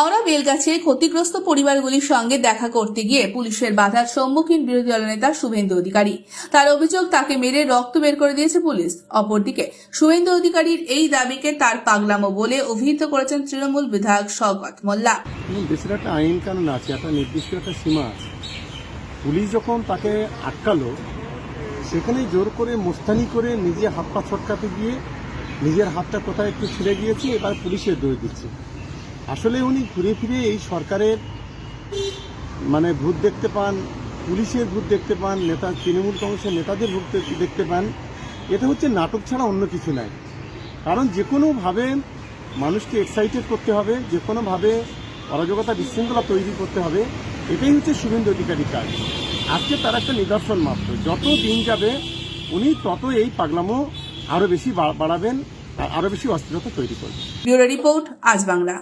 হাওড়া বেলগাছে ক্ষতিগ্রস্ত পরিবারগুলির সঙ্গে দেখা করতে গিয়ে পুলিশের বাধার সম্মুখীন বিরোধী দলনেতা শুভেন্দু অধিকারী। তার অভিযোগ, তাকে মেরে রক্ত বের করে দিয়েছে পুলিশ। অপরদিকে, শুভেন্দু অধিকারীর এই দাবিকে তার পাগলামো বলে অভিহিত করেছেন তৃণমূল বিধায়ক শওকত মোল্লা। একটা আইন কানুন আছে, একটা নির্দিষ্ট একটা সীমা আছে। পুলিশ যখন তাকে আটকালো, সেখানেই জোর করে মোস্তানি করে নিজে হাত পা ছটকাতে গিয়ে নিজের হাতটা কোথায় একটু ছিঁড়ে গিয়েছে, এবার পুলিশের দৌড় দিচ্ছে। আসলে উনি ঘুরে ফিরে এই সরকারের মানে ভূত দেখতে পান, পুলিশের ভূত দেখতে পান, নেতা, তৃণমূল কংগ্রেসের নেতাদের ভূত দেখতে পান, এটা হচ্ছে নাটক ছাড়া অন্য কিছু নাই কারণ যে কোনোভাবে মানুষকে এক্সাইটেড করতে হবে যে কোনোভাবে অরাজকতা বিশৃঙ্খলা তৈরি করতে হবে, এটাই হচ্ছে শুভেন্দু অধিকারীর কাজ। আজকে তার একটা নিদর্শন মাত্র, যত দিন যাবে উনি তত এই পাগলামো আরও বেশি বাড়াবেন আর আরও বেশি অস্থিরতা তৈরি করবেন। ব্যুরো রিপোর্ট, আজ বাংলা।